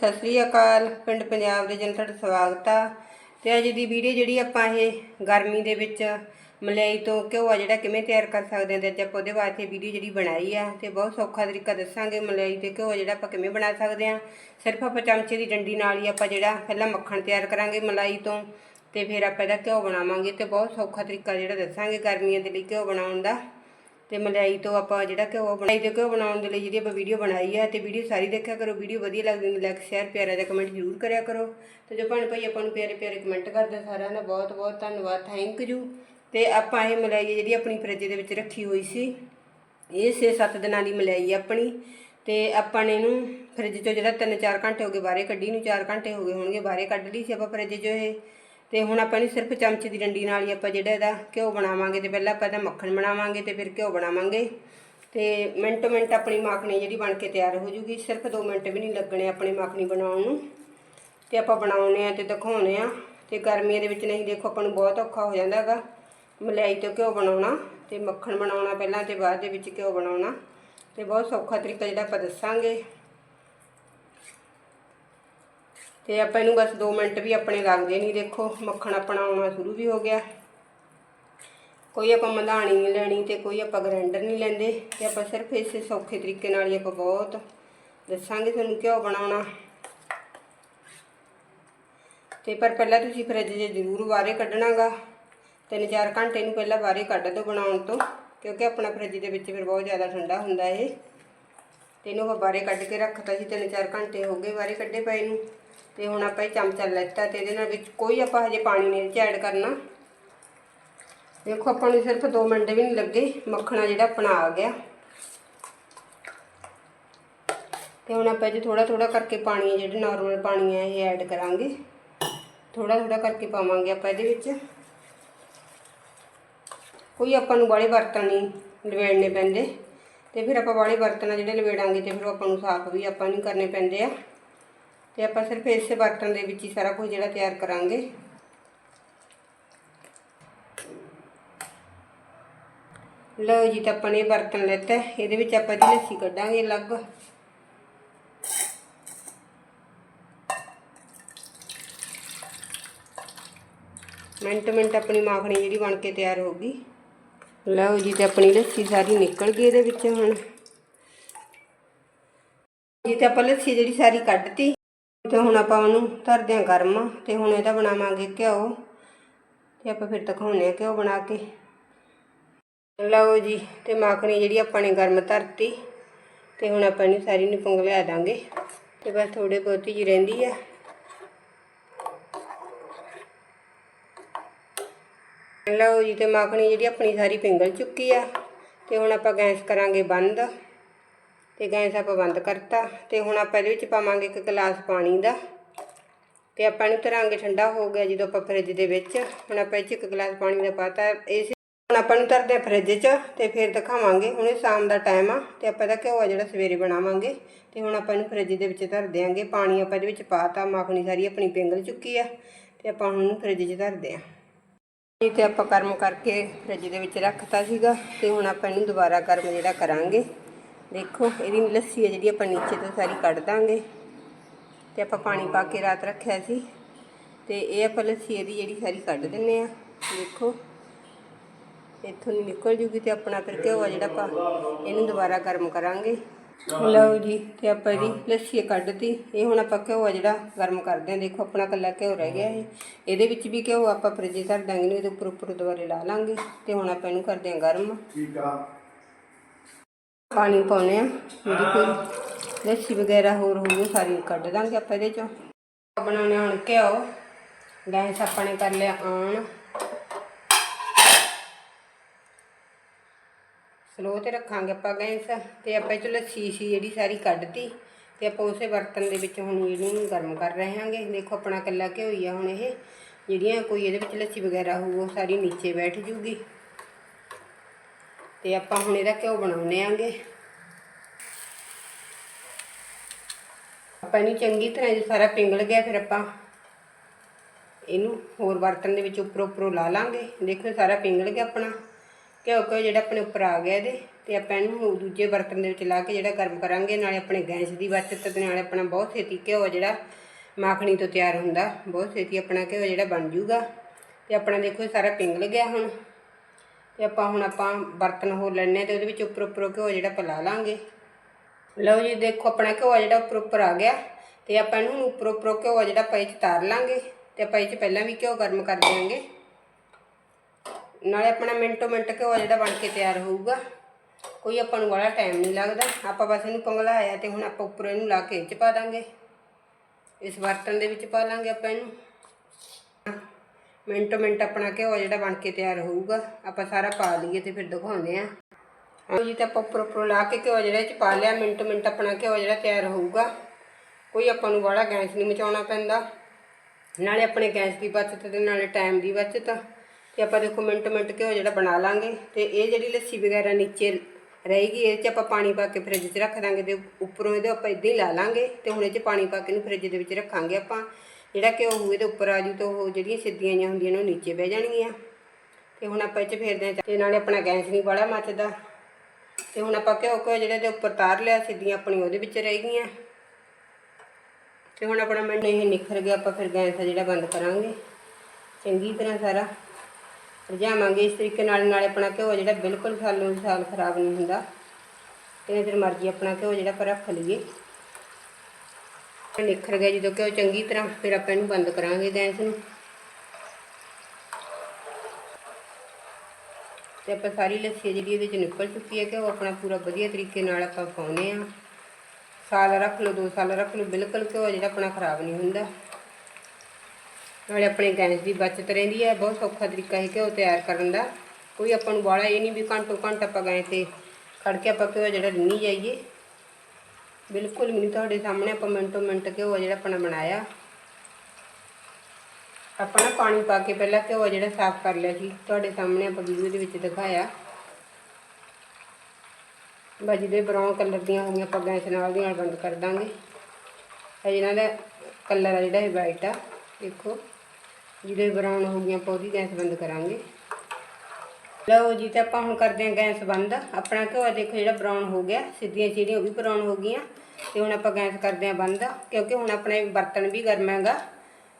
ਸਤਿ ਸ੍ਰੀ ਅਕਾਲ, ਪਿੰਡ ਪੰਜਾਬ ਦੇ ਜਨ ਤੁਹਾਡਾ ਸਵਾਗਤ ਆ। ਤੇ ਅੱਜ ਦੀ ਵੀਡੀਓ ਜਿਹੜੀ ਆਪਾਂ ਇਹ ਗਰਮੀ ਦੇ ਵਿੱਚ ਮਲਾਈ ਤੋਂ ਘਿਓ ਆ ਜਿਹੜਾ ਕਿਵੇਂ ਤਿਆਰ ਕਰ ਸਕਦੇ ਹਾਂ ਤੇ ਅੱਜ ਆਪਾਂ ਉਹਦੇ ਵਾਸਤੇ ਵੀਡੀਓ ਜਿਹੜੀ ਬਣਾਈ ਆ ਤੇ ਬਹੁਤ ਸੌਖਾ ਤਰੀਕਾ ਦੱਸਾਂਗੇ ਮਲਾਈ ਤੇ ਘਿਓ ਜਿਹੜਾ ਆਪਾਂ ਕਿਵੇਂ ਬਣਾ ਸਕਦੇ ਹਾਂ। ਸਿਰਫ ਆਪਾਂ ਚਮਚੇ ਦੀ ਡੰਡੀ ਨਾਲ ਹੀ ਆਪਾਂ ਜਿਹੜਾ ਪਹਿਲਾਂ ਮੱਖਣ ਤਿਆਰ ਕਰਾਂਗੇ ਮਲਾਈ ਤੋਂ ਤੇ ਫਿਰ ਆਪਾਂ ਇਹਦਾ ਘਿਓ ਬਣਾਵਾਂਗੇ ਤੇ ਬਹੁਤ ਸੌਖਾ ਤਰੀਕਾ ਜਿਹੜਾ ਦੱਸਾਂਗੇ ਗਰਮੀਆਂ ਦੇ ਲਈ ਘਿਓ ਬਣਾਉਣ ਦਾ। ਤੇ ਮਲਾਈ ਤੋਂ ਆਪਾਂ ਜਿਹੜਾ ਘਿਓ ਬਣਾਈ ਤੇ ਘਿਓ ਬਣਾਉਣ ਦੇ ਲਈ ਜਿਹੜੀ ਆਪਾਂ ਵੀਡੀਓ ਬਣਾਈ ਹੈ ਤੇ ਵੀਡੀਓ ਸਾਰੀ ਦੇਖਿਆ ਕਰੋ, ਵੀਡੀਓ ਵਧੀਆ ਲੱਗਦੀ ਹੈ ਲਾਈਕ ਸ਼ੇਅਰ ਪਿਆਰਾ ਜਿਹਾ ਕਮੈਂਟ ਜ਼ਰੂਰ ਕਰਿਆ ਕਰੋ। ਤੇ ਜੋ ਭੈਣ ਭਾਈ ਆਪਾਂ ਨੂੰ ਪਿਆਰੇ ਪਿਆਰੇ ਕਮੈਂਟ ਕਰਦੇ ਸਾਰਿਆਂ ਦਾ ਬਹੁਤ ਬਹੁਤ ਧੰਨਵਾਦ ਥੈਂਕ ਯੂ ਤੇ ਆਪਾਂ ਇਹ ਮਲਾਈ ਜਿਹੜੀ ਆਪਣੀ ਫਰਿੱਜ ਦੇ ਵਿੱਚ ਰੱਖੀ ਹੋਈ ਸੀ, ਇਹ 6-7 ਦਿਨਾਂ ਦੀ ਮਲਾਈ ਆਪਣੀ। ਤੇ ਆਪਾਂ ਨੇ ਇਹਨੂੰ ਫਰਿੱਜ ਚੋਂ ਜਿਹੜਾ 3-4 ਘੰਟੇ ਹੋ ਗਏ, ਬਾਹਰੇ ਕੱਢੀ ਨੂੰ 4 ਘੰਟੇ ਹੋ ਗਏ ਹੋਣਗੇ, ਬਾਹਰੇ ਕੱਢ ਲਈ ਸੀ ਆਪਾਂ ਫਰਿੱਜ ਚੋਂ ਇਹ। ਤੇ ਹੁਣ ਆਪਾਂ ਇਹਨੂੰ ਸਿਰਫ ਚਮਚੇ ਦੀ ਡੰਡੀ ਨਾਲ ਹੀ ਆਪਾਂ ਜਿਹੜਾ ਇਹਦਾ ਘਿਓ ਬਣਾਵਾਂਗੇ ਤੇ ਪਹਿਲਾਂ ਆਪਾਂ ਇਹਦਾ ਮੱਖਣ ਬਣਾਵਾਂਗੇ ਤੇ ਫਿਰ ਘਿਓ ਬਣਾਵਾਂਗੇ। ਤੇ ਮਿੰਟ ਮਿੰਟ ਆਪਣੀ ਮਾਖਣੀ ਜਿਹੜੀ ਬਣ ਕੇ ਤਿਆਰ ਹੋ ਜੂਗੀ। ਸਿਰਫ 2 ਮਿੰਟ ਵੀ ਨਹੀਂ ਲੱਗਣੇ ਆਪਣੀ ਮਾਖਣੀ ਬਣਾਉਣ ਨੂੰ। ਤੇ ਆਪਾਂ ਬਣਾਉਨੇ ਆ ਤੇ ਦਿਖਾਉਨੇ ਆ। ਤੇ ਗਰਮੀਆਂ ਦੇ ਵਿੱਚ ਨਹੀਂ, ਦੇਖੋ ਆਪਾਂ ਨੂੰ ਬਹੁਤ ਔਖਾ ਹੋ ਜਾਂਦਾ ਹੈਗਾ। ਮਲਾਈ ਤੋਂ ਘਿਓ ਬਣਾਉਣਾ ਤੇ ਮੱਖਣ ਬਣਾਉਣਾ ਪਹਿਲਾਂ ਤੇ ਬਾਅਦ ਦੇ ਵਿੱਚ ਘਿਓ ਬਣਾਉਣਾ। ਤੇ ਬਹੁਤ ਸੌਖਾ ਤਰੀਕਾ ਜਿਹੜਾ ਆਪਾਂ ਦੱਸਾਂਗੇ। ਤੇ ਆਪਾਂ ਇਹਨੂੰ ਬਸ 2 ਮਿੰਟ ਵੀ ਆਪਣੇ ਲੱਗਦੇ ਨਹੀਂ, ਦੇਖੋ, ਮੱਖਣ ਆਪਣਾ ਆਉਣਾ ਸ਼ੁਰੂ ਵੀ ਹੋ ਗਿਆ। ਕੋਈ ਆਪਾਂ ਮਧਾਣੀ ਨਹੀਂ ਲੈਣੀ ਤੇ ਕੋਈ ਆਪਾਂ ਗ੍ਰਾਈਂਡਰ ਨਹੀਂ ਲੈਂਦੇ ਤੇ ਆਪਾਂ ਸਿਰਫ ਇਸੇ ਸੌਖੇ ਤਰੀਕੇ ਨਾਲ ਹੀ ਆਪਾਂ ਬਹੁਤ ਦੱਸਾਂਗੇ ਤੁਹਾਨੂੰ ਘਿਓ ਬਣਾਉਣਾ। ਤੇ ਪਰ ਪਹਿਲਾਂ ਤੁਸੀਂ ਫਰਿੱਜ 'ਚ ਜ਼ਰੂਰ ਬਾਹਰੇ ਕੱਢਣਾਗਾ। ਤਿੰਨ ਚਾਰ ਘੰਟੇ ਨੂੰ ਪਹਿਲਾਂ ਬਾਹਰੇ ਕੱਢ ਦਿਓ ਬਣਾਉਣ ਤੋਂ, ਕਿਉਂਕਿ ਆਪਣਾ ਫਰਿੱਜ ਦੇ ਵਿੱਚ ਫਿਰ ਬਹੁਤ ਜ਼ਿਆਦਾ ਠੰਡਾ ਹੁੰਦਾ ਇਹ। ਤੇ ਇਹਨੂੰ ਆਪਾਂ ਬਾਹਰੇ ਕੱਢ ਕੇ ਰੱਖਤਾ ਸੀ, ਤਿੰਨ ਚਾਰ ਘੰਟੇ ਹੋ ਗਏ ਬਾਹਰੇ ਕੱਢੇ ਪਏ ਨੂੰ। ਤੇ ਹੁਣ ਆਪਾਂ ਇਹ ਚਮਚਾ ਲੈਤਾ ਤੇ ਇਹਦੇ ਨਾਲ ਵਿੱਚ ਕੋਈ ਆਪਾਂ ਹਜੇ ਪਾਣੀ ਨਹੀਂ ਵਿੱਚ ਐਡ ਕਰਨਾ। ਦੇਖੋ ਆਪਾਂ ਨੂੰ ਸਿਰਫ 2 ਮਿੰਟ ਵੀ ਨਹੀਂ ਲੱਗੇ, ਮੱਖਣਾ ਜਿਹੜਾ ਆਪਣਾ ਆ ਗਿਆ। ਤੇ ਹੁਣ ਆਪਾਂ ਇਹ ਥੋੜਾ ਥੋੜਾ ਕਰਕੇ ਪਾਣੀ ਜਿਹੜਾ ਜਿਹੜੇ ਨਾਰਮਲ ਪਾਣੀ ਹੈ ਇਹ ਐਡ ਕਰਾਂਗੇ। ਥੋੜਾ ਥੋੜਾ ਕਰਕੇ ਪਾਵਾਂਗੇ ਆਪਾਂ ਇਹਦੇ ਵਿੱਚ। ਕੋਈ ਆਪਾਂ ਨੂੰ ਬਾਲੇ ਬਰਤਨ ਨਹੀਂ ਲਵੇੜਨੇ ਪੈਂਦੇ। ਤੇ ਫਿਰ ਆਪਾਂ ਬਾਲੇ ਬਰਤਨ ਆ ਜਿਹੜੇ ਲਵੇੜਾਂਗੇ ਤੇ ਫਿਰ ਉਹ ਆਪਾਂ ਨੂੰ ਸਾਫ਼ ਵੀ ਆਪਾਂ ਨਹੀਂ ਕਰਨੇ ਪੈਂਦੇ ਆ। ਤੇ ਆਪਾਂ ਸਿਰਫ ਇਸੇ ਬਰਤਨ ਦੇ ਵਿੱਚ ਹੀ ਸਾਰਾ ਕੁਝ ਜਿਹੜਾ ਤਿਆਰ ਕਰਾਂਗੇ। ਲਓ ਜੀ, ਤਾਂ ਆਪਾਂ ਨੇ ਬਰਤਨ ਲੈਤਾ। ਹੈ। ਇਹਦੇ ਵਿੱਚ ਆਪਾਂ ਇਹਦੀ ਲੱਸੀ ਕੱਢਾਂਗੇ ਅਲੱਗ। ਮਿੰਟ ਮਿੰਟ ਆਪਣੀ ਮਾਖਣੀ ਜਿਹੜੀ ਬਣ ਕੇ ਤਿਆਰ ਹੋ ਗਈ। ਲਓ ਜੀ, ਤੇ ਆਪਣੀ ਲੱਸੀ ਸਾਰੀ ਨਿਕਲ ਗਈ ਇਹਦੇ ਵਿੱਚ ਹੁਣ। ਜੀ, ਤੇ ਆਪਾਂ ਲੱਸੀ ਜਿਹੜੀ ਸਾਰੀ ਕੱਢਤੀ। ਤੇ ਹੁਣ ਆਪਾਂ ਉਹਨੂੰ ਧਰਦੇ ਹਾਂ ਗਰਮ ਤੇ ਹੁਣ ਇਹਦਾ ਬਣਾਵਾਂਗੇ ਘਿਓ। ਤੇ ਆਪਾਂ ਫਿਰ ਦਿਖਾਉਂਦੇ ਹਾਂ ਘਿਓ ਬਣਾ ਕੇ। ਲਓ ਜੀ, ਤੇ ਮਾਖਣੀ ਜਿਹੜੀ ਆਪਾਂ ਨੇ ਗਰਮ ਧਰਤੀ, ਤੇ ਹੁਣ ਆਪਾਂ ਇਹਨੂੰ ਸਾਰੀ ਨੂੰ ਪੰਗ ਲਿਆ ਦਾਂਗੇ। ਤੇ ਬਸ ਥੋੜੇ ਬਹੁਤੀ ਜੀ ਰਹਿੰਦੀ ਆ। ਲਓ ਜੀ, ਤੇ ਮਾਖਣੀ ਜਿਹੜੀ ਆਪਣੀ ਸਾਰੀ ਪਿੰਗਲ ਚੁੱਕੀ ਆ, ਤੇ ਹੁਣ ਆਪਾਂ ਗੈਸ ਕਰਾਂਗੇ ਬੰਦ। ਤੇ ਗੈਸ ਆਪਾਂ ਬੰਦ ਕਰਤਾ ਤੇ ਹੁਣ ਆਪਾਂ ਇਹਦੇ ਵਿੱਚ ਪਾਵਾਂਗੇ ਇੱਕ ਗਲਾਸ ਪਾਣੀ ਦਾ ਤੇ ਆਪਾਂ ਇਹਨੂੰ ਧਰਾਂਗੇ ਠੰਡਾ ਹੋ ਗਿਆ ਜਦੋਂ ਆਪਾਂ ਫਰਿੱਜ ਦੇ ਵਿੱਚ। ਹੁਣ ਆਪਾਂ ਇਹ 'ਚ ਇੱਕ ਗਲਾਸ ਪਾਣੀ ਦਾ ਪਾਤਾ। ਇਸ ਹੁਣ ਆਪਾਂ ਨੂੰ ਧਰਦੇ ਆ ਫਰਿੱਜ 'ਚ ਤੇ ਫਿਰ ਦਿਖਾਵਾਂਗੇ। ਹੁਣ ਇਹ ਸ਼ਾਮ ਦਾ ਟਾਈਮ ਆ ਤੇ ਆਪਾਂ ਇਹਦਾ ਘਿਓ ਆ ਜਿਹੜਾ ਸਵੇਰੇ ਬਣਾਵਾਂਗੇ। ਤੇ ਹੁਣ ਆਪਾਂ ਇਹਨੂੰ ਫਰਿੱਜ ਦੇ ਵਿੱਚ ਧਰ ਦਿਆਂਗੇ। ਪਾਣੀ ਆਪਾਂ ਇਹਦੇ ਵਿੱਚ ਪਾਤਾ। ਮਾਖਣੀ ਸਾਰੀ ਆਪਣੀ ਪਿੰਗਲ ਚੁੱਕੀ ਆ ਤੇ ਆਪਾਂ ਹੁਣ ਇਹਨੂੰ ਫਰਿੱਜ 'ਚ ਧਰਦੇ ਆ ਇਹ ਤੇ ਆਪਾਂ ਗਰਮ ਕਰਕੇ ਫਰਿੱਜ ਦੇ ਵਿੱਚ ਰੱਖਤਾ ਸੀਗਾ ਤੇ ਹੁਣ ਆਪਾਂ ਇਹਨੂੰ ਦੁਬਾਰਾ ਗਰਮ ਜਿਹੜਾ ਕਰਾਂਗੇ। ਦੇਖੋ, ਇਹਦੀ ਲੱਸੀ ਹੈ ਜਿਹੜੀ ਆਪਾਂ ਨੀਚੇ ਤੋਂ ਸਾਰੀ ਕੱਢ ਦਾਂਗੇ। ਤੇ ਆਪਾਂ ਪਾਣੀ ਪਾ ਕੇ ਰਾਤ ਰੱਖਿਆ ਸੀ। ਤੇ ਇਹ ਆਪਾਂ ਲੱਸੀ ਇਹਦੀ ਜਿਹੜੀ ਸਾਰੀ ਕੱਢ ਦਿੰਨੇ ਆ। ਦੇਖੋ, ਇੱਥੋਂ ਨਹੀਂ ਨਿਕਲ ਜੂਗੀ ਤੇ ਆਪਣਾ ਫਿਰ ਘਿਓ ਆ ਜਿਹੜਾ ਆਪਾਂ ਇਹਨੂੰ ਦੁਬਾਰਾ ਗਰਮ ਕਰਾਂਗੇ। ਲਓ ਜੀ, ਤੇ ਆਪਾਂ ਇਹਦੀ ਲੱਸੀ ਕੱਢਤੀ। ਇਹ ਹੁਣ ਆਪਾਂ ਘਿਓ ਆ ਜਿਹੜਾ ਗਰਮ ਕਰਦੇ ਆ। ਦੇਖੋ, ਆਪਣਾ ਕੱਲਾ ਘਿਓ ਰਹਿ ਗਿਆ ਇਹ। ਇਹਦੇ ਵਿੱਚ ਵੀ ਘਿਓ ਆਪਾਂ ਫਰਿੱਜ ਧਰ ਦਾਂਗੇ ਨੂੰ ਇਹਦੇ ਉੱਪਰ ਉੱਪਰ ਦੁਬਾਰੇ ਲਾ ਲਾਂਗੇ। ਤੇ ਹੁਣ ਆਪਾਂ ਇਹਨੂੰ ਕਰਦੇ ਆ ਗਰਮ। ਠੀਕ ਆ। ਪਾਣੀ ਪਾਉਨੇ ਆ। ਜਿਹੜੀ ਕੋਈ ਲੱਸੀ ਵਗੈਰਾ ਹੋਰ ਹੋਊਗੀ ਸਾਰੀ ਕੱਢ ਦਾਂਗੇ ਆਪਾਂ ਇਹਦੇ ਚੋਂ। ਬਣਾਉਣੇ ਹੁਣ ਘਿਓ। ਗੈਸ ਆਪਾਂ ਨੇ ਕਰ ਲਿਆ ਆਨ ਸਲੋ ਤੇ ਰੱਖਾਂਗੇ ਆਪਾਂ ਗੈਸ। ਤੇ ਆਪਾਂ ਇਹ ਚੋਂ ਲੱਸੀ ਸੀ ਜਿਹੜੀ ਸਾਰੀ ਕੱਢਤੀ। ਤੇ ਆਪਾਂ ਉਸੇ ਬਰਤਨ ਦੇ ਵਿੱਚ ਹੁਣ ਇਹਨੂੰ ਗਰਮ ਕਰ ਰਹੇ ਹਾਂਗੇ। ਦੇਖੋ ਆਪਣਾ ਕੱਲਾ ਘਿਓ ਹੀ ਆ ਹੁਣ ਇਹ। ਜਿਹੜੀਆਂ ਕੋਈ ਇਹਦੇ ਵਿੱਚ ਲੱਸੀ ਵਗੈਰਾ ਹੋਊ ਉਹ ਸਾਰੀ ਨੀਚੇ ਬੈਠ ਜੂਗੀ। ਤੇ ਆਪਾਂ ਹੁਣ ਇਹਦਾ ਘਿਓ ਬਣਾਉਨੇ ਆਂਗੇ। ਆਪਾਂ ਇਹਨੂੰ ਚੰਗੀ ਤਰ੍ਹਾਂ ਜੇ ਸਾਰਾ ਪਿੰਗਲ ਗਿਆ, ਫਿਰ ਆਪਾਂ ਇਹਨੂੰ ਹੋਰ ਬਰਤਨ ਦੇ ਵਿੱਚ ਉੱਪਰੋਂ ਉੱਪਰੋਂ ਲਾ ਲਾਂਗੇ। ਦੇਖੋ ਸਾਰਾ ਪਿੰਗਲ ਗਿਆ ਆਪਣਾ। ਘਿਓ ਘਿਓ ਜਿਹੜਾ ਆਪਣੇ ਉੱਪਰ ਆ ਗਿਆ ਇਹਦੇ। ਤੇ ਆਪਾਂ ਇਹਨੂੰ ਦੂਜੇ ਬਰਤਨ ਦੇ ਵਿੱਚ ਲਾ ਕੇ ਜਿਹੜਾ ਗਰਮ ਕਰਾਂਗੇ। ਨਾਲੇ ਆਪਣੇ ਗੈਸ ਦੀ ਬਚਤ ਤੇ ਨਾਲੇ ਆਪਣਾ ਬਹੁਤ ਛੇਤੀ ਘਿਓ ਜਿਹੜਾ ਮਾਖਣੀ ਤੋਂ ਤਿਆਰ ਹੁੰਦਾ, ਬਹੁਤ ਛੇਤੀ ਆਪਣਾ ਘਿਓ ਜਿਹੜਾ ਬਣ ਜੂਗਾ। ਤੇ ਆਪਣਾ ਦੇਖੋ ਇਹ ਸਾਰਾ ਪਿੰਗਲ ਗਿਆ ਹੁਣ। ਤੇ ਆਪਾਂ ਹੁਣ ਆਪਾਂ ਬਰਤਨ ਹੋਰ ਲੈਣੇ ਤੇ ਉਹਦੇ ਵਿੱਚ ਉੱਪਰ ਉੱਪਰ ਘਿਓ ਜਿਹੜਾ ਪਲਾ ਲਾਂਗੇ। ਲਓ ਜੀ, ਦੇਖੋ ਆਪਣਾ ਘਿਓ ਜਿਹੜਾ ਉੱਪਰ ਉੱਪਰ ਆ ਗਿਆ ਤੇ ਆਪਾਂ ਇਹਨੂੰ ਹੁਣ ਉੱਪਰ ਉੱਪਰ ਘਿਓ ਜਿਹੜਾ ਆਪਾਂ 'ਚ ਤਾਰ ਲਾਂਗੇ ਤੇ ਆਪਾਂ ਇਹ 'ਚ ਪਹਿਲਾਂ ਵੀ ਘਿਓ ਗਰਮ ਕਰ ਦਿਆਂਗੇ। ਨਾਲੇ ਆਪਣਾ ਮਿੰਟੋ ਮਿੰਟ ਘਿਓ ਜਿਹੜਾ ਬਣ ਕੇ ਤਿਆਰ ਹੋਊਗਾ। ਕੋਈ ਆਪਾਂ ਨੂੰ ਵਾਲਾ ਟਾਈਮ ਨਹੀਂ ਲੱਗਦਾ। ਆਪਾਂ ਬਸ ਇਹਨੂੰ ਪੰਗਲਾਇਆ ਤੇ ਹੁਣ ਆਪਾਂ ਉੱਪਰ ਇਹਨੂੰ ਲਾ ਕੇ ਇਹ 'ਚ ਪਾ ਦਾਂਗੇ। ਇਸ ਬਰਤਨ ਦੇ ਵਿੱਚ ਪਾ ਲਾਂਗੇ ਆਪਾਂ ਇਹਨੂੰ। ਮਿੰਟੋ ਮਿੰਟ ਆਪਣਾ ਘਿਓ ਜਿਹੜਾ ਬਣ ਕੇ ਤਿਆਰ ਹੋਊਗਾ, ਆਪਾਂ ਸਾਰਾ ਪਾ ਲਈਏ ਤੇ ਫਿਰ ਦਿਖਾਉਂਦੇ ਆ ਹਾਂ ਜੀ ਤਾਂ ਆਪਾਂ ਉੱਪਰ ਉੱਪਰ ਲਾ ਕੇ ਘਿਓ ਜਿਹੜਾ 'ਚ ਪਾ ਲਿਆ, ਮਿੰਟੋ ਮਿੰਟ ਆਪਣਾ ਘਿਓ ਜਿਹੜਾ ਤਿਆਰ ਹੋਊਗਾ। ਕੋਈ ਆਪਾਂ ਨੂੰ ਬੜਾ ਗੈਸ ਨਹੀਂ ਮਚਾਉਣਾ ਪੈਂਦਾ। ਨਾਲੇ ਆਪਣੇ ਗੈਸ ਦੀ ਬਚਤ ਤੇ ਨਾਲੇ ਟਾਈਮ ਦੀ ਬਚਤ। ਤੇ ਆਪਾਂ ਦੇਖੋ ਮਿੰਟ ਮਿੰਟ ਘਿਓ ਜਿਹੜਾ ਬਣਾ ਲਾਂਗੇ। ਤੇ ਇਹ ਜਿਹੜੀ ਲੱਸੀ ਵਗੈਰਾ ਨੀਚੇ ਰਹੇਗੀ ਇਹ 'ਚ ਆਪਾਂ ਪਾਣੀ ਪਾ ਕੇ ਫ੍ਰਿਜ 'ਚ ਰੱਖ ਦਾਂਗੇ ਤੇ ਉੱਪਰੋਂ ਇਹਦੇ ਆਪਾਂ ਇਦਾਂ ਹੀ ਲਾ ਲਾਂਗੇ। ਤੇ ਹੁਣ ਇਹ 'ਚ ਪਾਣੀ ਪਾ ਕੇ ਇਹਨੂੰ ਫ੍ਰਿਜ ਦੇ ਵਿੱਚ ਰੱਖਾਂਗੇ ਆਪਾਂ। ਜਿਹੜਾ ਘਿਓ ਹੋਊ ਇਹਦੇ ਉੱਪਰ ਆ ਜੂ ਤਾਂ ਉਹ ਜਿਹੜੀਆਂ ਸਿੱਧੀਆਂ ਜਿਹੀਆਂ ਹੁੰਦੀਆਂ ਨੇ ਉਹ ਨੀਚੇ ਬਹਿ ਜਾਣਗੀਆਂ। ਤੇ ਹੁਣ ਆਪਾਂ ਇਹ 'ਚ ਫੇਰਦੇ ਹਾਂ। ਤੇ ਨਾਲੇ ਆਪਣਾ ਗੈਸ ਨਹੀਂ ਬੜਾ ਮੱਚਦਾ। ਤੇ ਹੁਣ ਆਪਾਂ ਘਿਓ ਘਿਓ ਜਿਹੜੇ ਦੇ ਉੱਪਰ ਤਾਰ ਲਿਆ, ਸਿੱਧੀਆਂ ਆਪਣੀ ਉਹਦੇ ਵਿੱਚ ਰਹਿ ਗਈਆਂ। ਤੇ ਹੁਣ ਆਪਣਾ ਮਿੰਟ ਇਹ ਨਿਖਰ ਗਿਆ, ਆਪਾਂ ਫਿਰ ਗੈਸ ਆ ਜਿਹੜਾ ਬੰਦ ਕਰਾਂਗੇ। ਚੰਗੀ ਤਰ੍ਹਾਂ ਸਾਰਾ ਰਝਾਵਾਂਗੇ ਇਸ ਤਰੀਕੇ ਨਾਲ। ਨਾਲ ਆਪਣਾ ਘਿਓ ਜਿਹੜਾ ਬਿਲਕੁਲ ਸਾਲੋਂ ਸਾਲ ਖਰਾਬ ਨਹੀਂ ਹੁੰਦਾ। ਤੇ ਫਿਰ ਮਰਜ਼ੀ ਆਪਣਾ ਘਿਓ ਜਿਹੜਾ ਪਰ ਰੱਖ ਲਈਏ। ਨਿਖਰ ਗਿਆ ਜਦੋਂ ਘਿਓ ਚੰਗੀ ਤਰ੍ਹਾਂ ਫਿਰ ਆਪਾਂ ਇਹਨੂੰ ਬੰਦ ਕਰਾਂਗੇ ਗੈਸ ਨੂੰ। ਤੇ ਆਪਾਂ ਸਾਰੀ ਲੱਸੀ ਜਿਹੜੀ ਇਹਦੇ ਚ ਨਿਕਲ ਚੁੱਕੀ ਹੈ ਕਿ ਉਹ ਆਪਣਾ ਪੂਰਾ ਵਧੀਆ ਤਰੀਕੇ ਨਾਲ ਆਪਾਂ ਪਾਉਨੇ ਆ ਸਾਲ ਰੱਖ ਲਓ 2 ਸਾਲ ਰੱਖ ਲਓ, ਬਿਲਕੁਲ ਘਿਓ ਜਿਹੜਾ ਆਪਣਾ ਖਰਾਬ ਨਹੀਂ ਹੁੰਦਾ। ਨਾਲੇ ਆਪਣੇ ਗੈਸ ਦੀ ਬਚਤ ਰਹਿੰਦੀ ਹੈ, ਬਹੁਤ ਸੌਖਾ ਤਰੀਕਾ ਹੈ ਘਿਓ ਤਿਆਰ ਕਰਨ ਦਾ। ਕੋਈ ਆਪਾਂ ਨੂੰ ਬਾਲਾ ਇਹ ਨਹੀਂ ਵੀ ਘੰਟੋ ਘੰਟ ਆਪਾਂ ਗਏ ਤੇ ਖੜ ਕੇ ਆਪਾਂ ਘਿਓ ਜਿਹੜਾ ਰਿੰਨੀ ਜਾਈਏ। ਬਿਲਕੁਲ ਵੀ ਨਹੀਂ, ਤੁਹਾਡੇ ਸਾਹਮਣੇ ਆਪਾਂ ਮਿੰਟੋ ਮਿੰਟ ਘਿਓ ਜਿਹੜਾ ਆਪਣਾ ਬਣਾਇਆ। ਆਪਾਂ ਨਾ ਪਾਣੀ ਪਾ ਕੇ ਪਹਿਲਾਂ ਘਿਓ ਜਿਹੜਾ ਸਾਫ਼ ਕਰ ਲਿਆ ਸੀ, ਤੁਹਾਡੇ ਸਾਹਮਣੇ ਆਪਾਂ ਵੀਡੀਓ ਦੇ ਵਿੱਚ ਦਿਖਾਇਆ। ਬਾਜੀ ਦੇ ਬਰਾਊਨ ਕਲਰ ਦੀਆਂ ਹੋ ਗਈਆਂ ਆਪਾਂ ਗੈਸ ਨਾਲ ਦੀ ਨਾਲ ਬੰਦ ਕਰ ਦਾਂਗੇ। ਇਹ ਇਹਨਾਂ ਦਾ ਕਲਰ ਆ ਜਿਹੜਾ ਇਹ ਵਾਈਟ ਆ। ਦੇਖੋ ਜਿਹਦੇ ਬਰਾਊਨ ਹੋ ਗਈਆਂ ਆਪਾਂ ਉਹਦੀ ਗੈਸ ਬੰਦ ਕਰਾਂਗੇ। ਲਓ ਜੀ ਤੇ ਆਪਾਂ ਹੁਣ ਕਰਦੇ ਹਾਂ ਗੈਸ ਬੰਦ। ਆਪਣਾ ਘਿਓ ਦੇਖੋ ਜਿਹੜਾ ਬਰਾਊਨ ਹੋ ਗਿਆ, ਸਿੱਧੀਆਂ ਚੀੜੀਆਂ ਉਹ ਵੀ ਬਰਾਊਨ ਹੋ ਗਈਆਂ। ਤੇ ਹੁਣ ਆਪਾਂ ਗੈਸ ਕਰਦੇ ਹਾਂ ਬੰਦ, ਕਿਉਂਕਿ ਹੁਣ ਆਪਣੇ ਬਰਤਨ ਵੀ ਗਰਮ ਹੈਗਾ।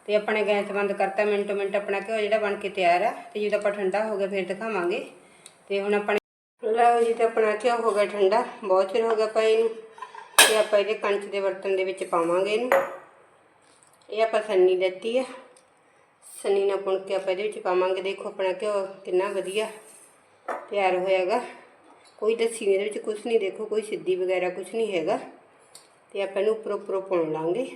ਤੇ ਆਪਣੇ ਗੈਸ ਬੰਦ ਕਰਤਾ, ਮਿੰਟੋ ਮਿੰਟ ਆਪਣਾ ਘਿਓ ਜਿਹੜਾ ਬਣ ਕੇ ਤਿਆਰ ਆ। ਤੇ ਜਦੋਂ ਆਪਾਂ ਠੰਡਾ ਹੋ ਗਿਆ, ਫਿਰ ਦਿਖਾਵਾਂਗੇ। ਤੇ ਹੁਣ ਆਪਣੇ ਲਓ ਜੀ ਤੇ ਆਪਣਾ ਘਿਓ ਹੋ ਗਿਆ ਠੰਡਾ, ਬਹੁਤ ਚਿਰ ਹੋ ਗਿਆ ਪਏ ਇਹਨੂੰ। ਤੇ ਆਪਾਂ ਇਹਦੇ ਕੰਚ ਦੇ ਬਰਤਨ ਦੇ ਵਿੱਚ ਪਾਵਾਂਗੇ ਇਹਨੂੰ। ਇਹ ਆਪਾਂ ਸੰਨੀ ਲੈਤੀ ਆ। ਸੰਨੀ ਨਾਲ ਪੁਣ ਕੇ ਆਪਾਂ ਇਹਦੇ ਵਿੱਚ ਪਾਵਾਂਗੇ। ਦੇਖੋ ਆਪਣਾ ਘਿਓ ਕਿੰਨਾ ਵਧੀਆ ਤਿਆਰ ਹੋਇਆਗਾ। ਕੋਈ ਲੱਸੀ ਇਹਦੇ ਵਿੱਚ ਕੁਝ ਨਹੀਂ ਦੇਖੋ, ਕੋਈ ਸਿੱਧੀ ਵਗੈਰਾ ਕੁਝ ਨਹੀਂ ਹੈਗਾ। ਤੇ ਆਪਾਂ ਇਹਨੂੰ ਉੱਪਰੋਂ ਉੱਪਰੋਂ ਪਾਉਣ ਲਾਂਗੇ।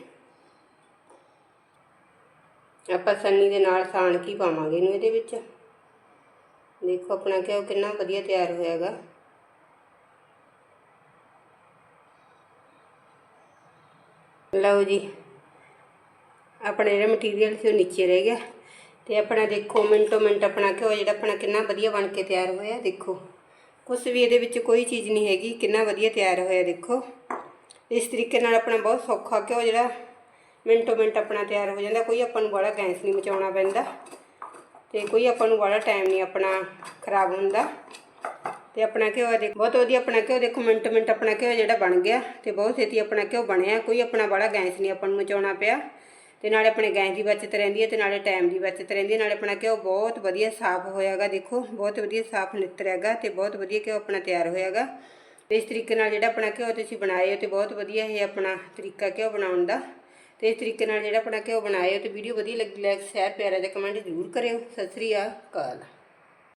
ਆਪਾਂ ਸੰਨੀ ਦੇ ਨਾਲ ਸਾਣ ਕੀ ਪਾਵਾਂਗੇ ਇਹਨੂੰ ਇਹਦੇ ਵਿੱਚ? ਦੇਖੋ ਆਪਣਾ ਘਿਓ ਕਿੰਨਾ ਵਧੀਆ ਤਿਆਰ ਹੋਇਆਗਾ। ਲਓ ਜੀ, ਆਪਣਾ ਜਿਹੜਾ ਮਟੀਰੀਅਲ ਸੀ ਉਹ ਨੀਚੇ ਰਹਿ ਗਿਆ। ਤੇ ਆਪਣਾ ਦੇਖੋ, ਮਿੰਟੋ ਮਿੰਟ ਆਪਣਾ ਘਿਓ ਜਿਹੜਾ ਆਪਣਾ ਕਿੰਨਾ ਵਧੀਆ ਬਣ ਕੇ ਤਿਆਰ ਹੋਇਆ, ਦੇਖੋ। ਕੁਝ ਵੀ ਇਹਦੇ ਵਿੱਚ ਕੋਈ ਚੀਜ਼ ਨਹੀਂ ਹੈਗੀ, ਕਿੰਨਾ ਵਧੀਆ ਤਿਆਰ ਹੋਇਆ, ਦੇਖੋ। ਇਸ ਤਰੀਕੇ ਨਾਲ ਆਪਣਾ ਬਹੁਤ ਸੌਖਾ ਘਿਓ ਜਿਹੜਾ ਮਿੰਟੋ ਮਿੰਟ ਆਪਣਾ ਤਿਆਰ ਹੋ ਜਾਂਦਾ, ਕੋਈ ਆਪਾਂ ਨੂੰ ਬੜਾ ਗੈਸ ਨਹੀਂ ਮਚਾਉਣਾ ਪੈਂਦਾ ਤੇ ਕੋਈ ਆਪਾਂ ਨੂੰ ਬੜਾ ਟਾਈਮ ਨਹੀਂ ਆਪਣਾ ਖਰਾਬ ਹੁੰਦਾ। ਤੇ ਆਪਣਾ ਘਿਓ ਆ ਦੇਖੋ, ਬਹੁਤ ਵਧੀਆ ਆਪਣਾ ਘਿਓ ਦੇਖੋ, ਮਿੰਟ ਮਿੰਟ ਆਪਣਾ ਘਿਓ ਜਿਹੜਾ ਬਣ ਗਿਆ ਤੇ ਬਹੁਤ ਛੇਤੀ ਆਪਣਾ ਘਿਓ ਬਣਿਆ, ਕੋਈ ਆਪਣਾ ਬੜਾ ਗੈਸ ਨਹੀਂ ਆਪਾਂ ਨੂੰ ਮਚਾਉਣਾ ਪਿਆ। ਤੇ ਨਾਲੇ ਆਪਣੇ ਗੈਸ ਦੀ ਬਚਤ ਰਹਿੰਦੀ ਹੈ ਤੇ ਨਾਲੇ ਟਾਈਮ ਦੀ ਬਚਤ ਰਹਿੰਦੀ ਹੈ। ਨਾਲੇ ਆਪਣਾ ਘਿਓ ਬਹੁਤ ਵਧੀਆ ਸਾਫ਼ ਹੋਇਆਗਾ, ਦੇਖੋ, ਬਹੁਤ ਵਧੀਆ ਸਾਫ਼ ਨਿੱਤਰ ਹੈਗਾ ਤੇ ਬਹੁਤ ਵਧੀਆ ਘਿਓ ਆਪਣਾ ਤਿਆਰ ਹੋਇਆਗਾ। ਤੇ ਇਸ ਤਰੀਕੇ ਨਾਲ ਜਿਹੜਾ ਆਪਣਾ ਘਿਓ ਤੁਸੀਂ ਬਣਾਏ ਹੋ ਤੇ ਬਹੁਤ ਵਧੀਆ ਇਹ ਆਪਣਾ ਤਰੀਕਾ ਘਿਓ ਬਣਾਉਣ ਦਾ। ਤੇ ਇਸ ਤਰੀਕੇ ਨਾਲ ਜਿਹੜਾ ਆਪਣਾ ਘਿਓ ਬਣਾਏ ਹੋ ਤੇ ਵੀਡੀਓ ਵਧੀਆ ਲੱਗੀ ਲਾਈਕ ਸ਼ੇਅਰ ਪਿਆਰਾ ਜਿਹਾ ਕਮੈਂਟ ਜ਼ਰੂਰ ਕਰਿਓ। ਸਤਿ ਸ੍ਰੀ ਅਕਾਲ।